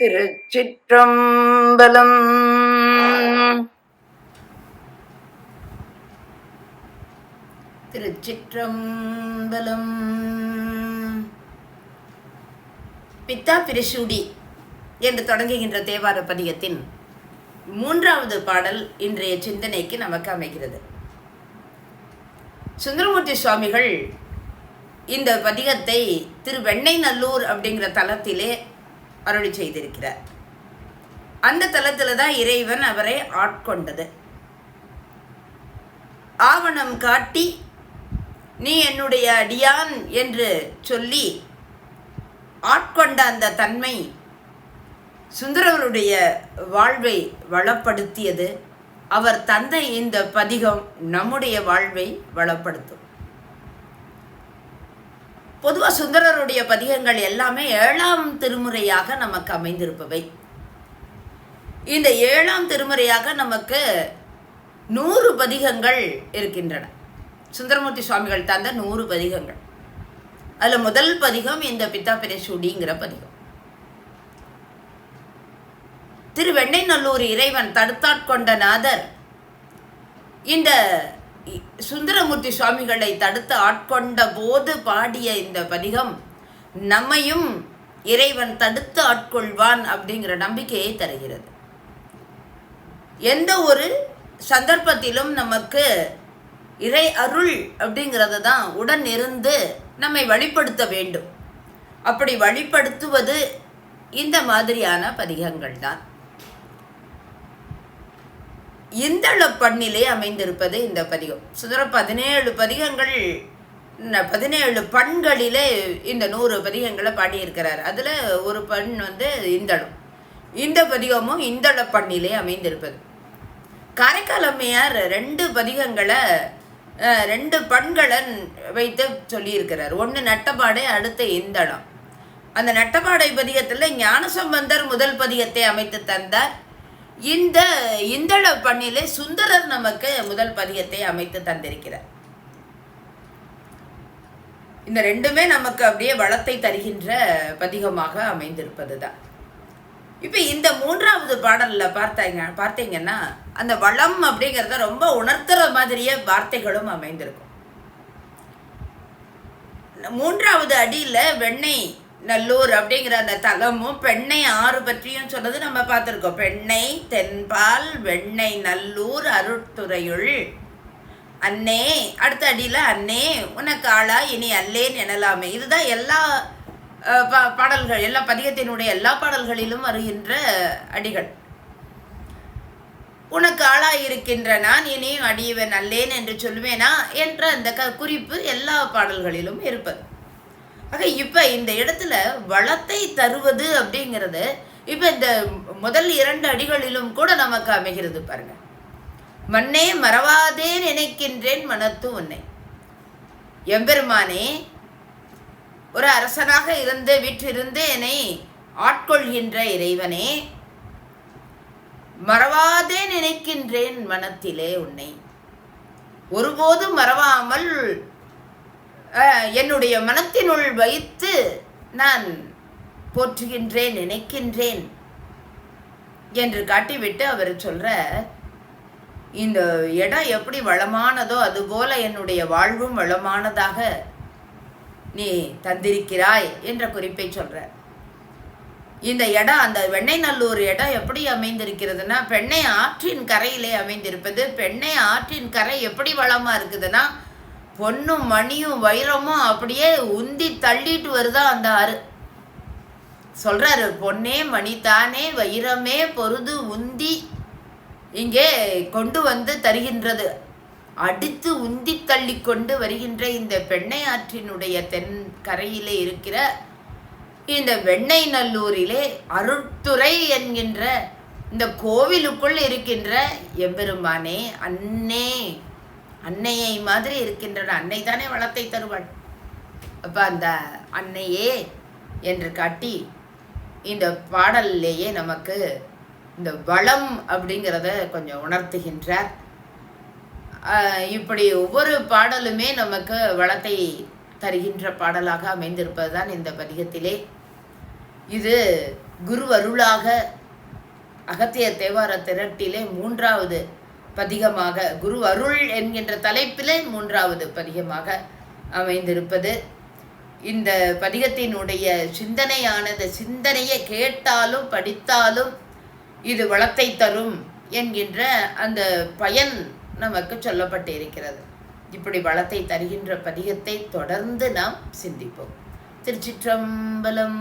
திருச்சிற்றம்பலம். திருச்சிற்றம்பலம். பித்தா பிரிசூடி என்று தொடங்குகின்ற தேவார பதிகத்தின் மூன்றாவது பாடல் இன்றைய சிந்தனைக்கு நமக்கு அமைகிறது. சுந்தரமூர்த்தி சுவாமிகள் இந்த பதிகத்தை திரு வெண்ணெய்நல்லூர் அப்படிங்கிற தலத்திலே அருளி செய்திருக்கிறார். அந்த தலத்தில் தான் இறைவன் அவரை ஆட்கொண்டது. ஆவணம் காட்டி நீ என்னுடைய அடியான் என்று சொல்லி ஆட்கொண்ட அந்த தன்மை சுந்தரவருடைய வாழ்வை வளப்படுத்தியது. அவர் தந்த இந்த பதிகம் நம்முடைய வாழ்வை வளப்படுத்தும். பொதுவாக சுந்தரருடைய பதிகங்கள் எல்லாமே ஏழாம் திருமுறையாக நமக்கு அமைந்திருப்பவை. இந்த ஏழாம் திருமுறையாக நமக்கு நூறு பதிகங்கள் இருக்கின்றன. சுந்தரமூர்த்தி சுவாமிகள் தந்த நூறு பதிகங்கள். அதில் முதல் பதிகம் இந்த பித்தா பிரசூடிங்கிற பதிகம். திருவெண்ணைநல்லூர் இறைவன் தடுத்தாட்கொண்ட நாதர் இந்த சுந்தரமூர்த்தி சுவாமிகளை தடுத்து ஆட்கொண்ட போது பாடிய இந்த பதிகம் நம்மையும் இறைவன் தடுத்து ஆட்கொள்வான் அப்படிங்கிற நம்பிக்கையை தருகிறது. எந்த ஒரு சந்தர்ப்பத்திலும் நமக்கு இறை அருள் அப்படிங்கிறது தான் உடன் இருந்து நம்மை வழிப்படுத்த வேண்டும். அப்படி வழிப்படுத்துவது இந்த மாதிரியான பதிகங்கள் தான். இந்தள பண்ணிலே அமைந்திருப்பது இந்த பதிகம். சுதர பதினேழு பதிகங்கள் பதினேழு பண்களிலே இந்த நூறு பதிகங்களை பாடியிருக்கிறார். அதில் ஒரு பண் வந்து இந்தளம். இந்த பதிகமும் இந்தள பண்ணிலே அமைந்திருப்பது. காரைக்கால் அம்மையார் ரெண்டு பதிகங்களை ரெண்டு பண்களை வைத்து சொல்லியிருக்கிறார். ஒன்று நட்டப்பாடை அடுத்த இந்தளம். அந்த நட்டப்பாடை பதிகத்தில் ஞானசம்பந்தர் முதல் பதிகத்தை அமைத்து தந்தார். இந்த இந்தள பண்ணிலே சுந்தரர் நமக்கு முதல் பதிகத்தை அமைத்து தந்திருக்கிறார். இந்த ரெண்டுமே நமக்கு அப்படியே வளத்தை தருகின்ற பதிகமாக அமைந்திருப்பது தான் இப்போ இந்த மூன்றாவது பாடலில் பார்த்தாங்க பார்த்தீங்கன்னா அந்த வளம் அப்படிங்கிறத ரொம்ப உணர்த்துற மாதிரியே வார்த்தைகளும் அமைந்திருக்கும். மூன்றாவது அடியில் வெண்ணெய் நல்லூர் அப்படிங்கிற அந்த தலமும் பெண்ணை ஆறு பற்றியும் சொன்னது நம்ம பார்த்துருக்கோம். பெண்ணை தென்பால் வெண்ணெய் நல்லூர் அருட்துறையுள். அன்னே அடுத்த அடியில் அன்னே உனக்கு ஆளா இனி அல்லேன் எனலாமே. இதுதான் எல்லா பா பாடல்கள் எல்லா பதிகத்தினுடைய எல்லா பாடல்களிலும் வருகின்ற அடிகள். உனக்கு ஆளாயிருக்கின்ற நான் இனியும் அடியவன் அல்லேன் என்று சொல்வேனா என்ற அந்த க குறிப்பு எல்லா பாடல்களிலும் இருப்பது. ஆக இப்போ இந்த இடத்துல வளத்தை தருவது அப்படிங்கிறது இப்போ இந்த முதல் இரண்டு அடிகளிலும் கூட நமக்கு அமைகிறது பாருங்க. மண்ணே மறவாதே நினைக்கின்றேன் மனத்து உன்னை. எம்பெருமானே ஒரு அரசனாக இருந்து வீற்றிருந்து என்னை ஆட்கொள்கின்ற இறைவனே மறவாதே நினைக்கின்றேன் மனத்திலே உன்னை. ஒருபோதும் மறவாமல் என்னுடைய மனத்தினுள் வைத்து நான் போற்றுகின்றேன் நினைக்கின்றேன் என்று காட்டிவிட்டு அவர் சொல்ற இந்த இடம் எப்படி வளமானதோ அதுபோல என்னுடைய வாழ்வும் வளமானதாக நீ தந்திருக்கிறாய் என்ற குறிப்பை சொல்ற இந்த இடம் அந்த வெண்ணைநல்லூர் இடம் எப்படி அமைந்திருக்கிறதுனா பெண்ணை ஆற்றின் கரையிலே அமைந்திருப்பது பெண்ணை ஆற்றின் கரை எப்படி வளமா இருக்குதுன்னா பொண்ணும் மணியும் வைரமும் அப்படியே உந்தி தள்ளிட்டு வருதா அந்த ஆறு. சொல்றாரு பொன்னே மணித்தானே வைரமே பொருது உந்தி இங்கே கொண்டு வந்து தருகின்றது. அடித்து உந்தி தள்ளி கொண்டு வருகின்ற இந்த பெண்ணை ஆற்றினுடைய தென் கரையிலே இருக்கிற இந்த வெண்ணெய் நல்லூரிலே அருட்துறை என்கின்ற இந்த கோவிலுக்குள் இருக்கின்ற எம்பெருமானே அன்னே அன்னையை மாதிரி இருக்கின்றன. அன்னை தானே வளத்தை தருவாள். அப்போ அந்த அன்னையே என்று காட்டி இந்த பாடல்லேயே நமக்கு இந்த வளம் அப்படிங்கிறத கொஞ்சம் உணர்த்துகின்றார். இப்படி ஒவ்வொரு பாடலுமே நமக்கு வளத்தை தருகின்ற பாடலாக அமைந்திருப்பது தான் இந்த பதிகத்திலே. இது குரு அருளாக அகத்திய தேவார திரட்டிலே மூன்றாவது பதிகமாக குரு அருள் என்கின்ற தலைப்பில் மூன்றாவது பதிகமாக அமைந்திருப்பது. இந்த பதிகத்தினுடைய சிந்தனையானது சிந்தனையை கேட்டாலும் படித்தாலும் இது வளத்தை தரும் என்கின்ற அந்த பயன் நமக்கு சொல்லப்பட்டிருக்கிறது. இப்படி வளத்தை தருகின்ற பதிகத்தை தொடர்ந்து நாம் சிந்திப்போம். திருச்சிற்றம்பலம்